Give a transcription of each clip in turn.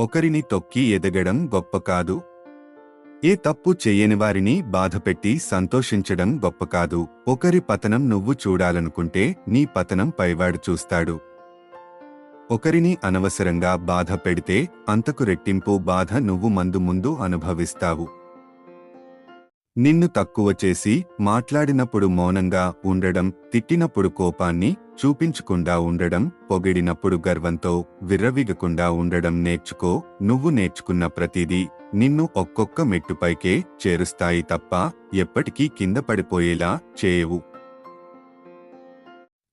ఒకరిని తొక్కి ఎదగడం గొప్ప కాదు. ఏ తప్పు చేయని వారిని బాధపెట్టి సంతోషించడం గొప్ప కాదు. ఒకరి పతనం నువ్వు చూడాలనుకుంటే నీ పతనం పైవాడు చూస్తాడు. ఒకరిని అనవసరంగా బాధ పెడితే అంతకు రెట్టింపు బాధ నువ్వు మందు ముందు అనుభవిస్తావు. నిన్ను తక్కువ చేసి మాట్లాడినప్పుడు మౌనంగా ఉండడం తిట్టినప్పుడు కోపాన్ని చూపించకుండా ఉండడం పొగిడినప్పుడు గర్వంతో విర్రవిగకుండా ఉండడం నేర్చుకో నువ్వు నేర్చుకున్న ప్రతిదీ నిన్ను ఒక్కొక్క మెట్టుపైకే చేరుస్తాయి తప్ప ఎప్పటికీ కింద పడిపోయేలా చేయవు.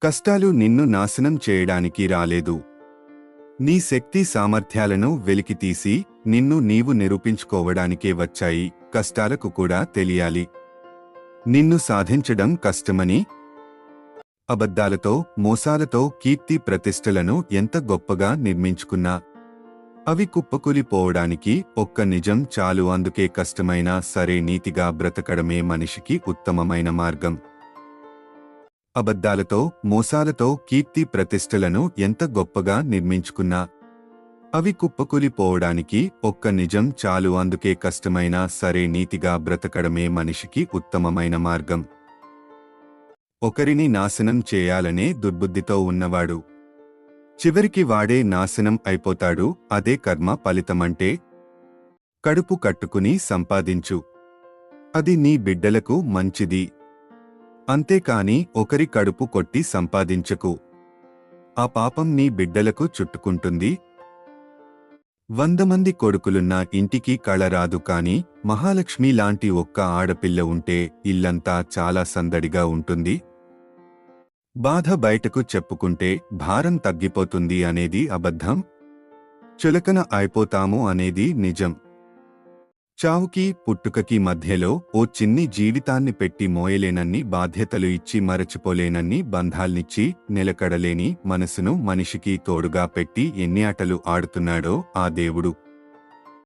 కష్టాలు నిన్ను నాశనం చేయడానికి రాలేదు. నీ శక్తి సామర్థ్యాలను వెలికితీసి నిన్ను నీవు నిరూపించుకోవడానికే వచ్చాయి కష్టాలకు కూడా తెలియాలి. నిన్ను సాధించడం కష్టమని అబద్ధాలతో మోసాలతో కీర్తి ప్రతిష్టలను ఎంత గొప్పగా నిర్మించుకున్నా. అవి కుప్పకూలిపోవడానికి ఒక్క నిజం చాలు అందుకే కష్టమైనా సరే నీతిగా బ్రతకడమే మనిషికి ఉత్తమమైన మార్గం. అబద్ధాలతో మోసాలతో కీర్తి ప్రతిష్టలను ఎంత గొప్పగా నిర్మించుకున్నా. అవి కుప్పకూలిపోవడానికి ఒక్క నిజం చాలు అందుకే కష్టమైనా సరే నీతిగా బ్రతకడమే మనిషికి ఉత్తమమైన మార్గం. ఒకరిని నాశనం చేయాలనే దుర్బుద్ధితో ఉన్నవాడు. చివరికి వాడే నాశనం అయిపోతాడు అదే కర్మ ఫలితమంటే. కడుపు కట్టుకుని సంపాదించు. అది నీ బిడ్డలకు మంచిది. అంతేకాని ఒకరి కడుపు కొట్టి సంపాదించకు. ఆ పాపం నీ బిడ్డలకు చుట్టుకుంటుంది. వంద మంది కొడుకులున్న ఇంటికి కళ రాదు కాని మహాలక్ష్మి లాంటి ఒక్క ఆడపిల్ల ఉంటే ఇల్లంతా చాలా సందడిగా ఉంటుంది. బాధ బయటకు చెప్పుకుంటే భారం తగ్గిపోతుంది అనేది అబద్ధం. చులకన అయిపోతాము అనేది నిజం. చావుకి పుట్టుకకి మధ్యలో ఓ చిన్ని జీవితాన్ని పెట్టి మోయలేనన్ని బాధ్యతలు ఇచ్చి మరచిపోలేనన్ని బంధాల్నిచ్చి నిలకడలేని మనసును మనిషికి తోడుగా పెట్టి ఎన్ని ఆటలు ఆడుతున్నాడో ఆ దేవుడు.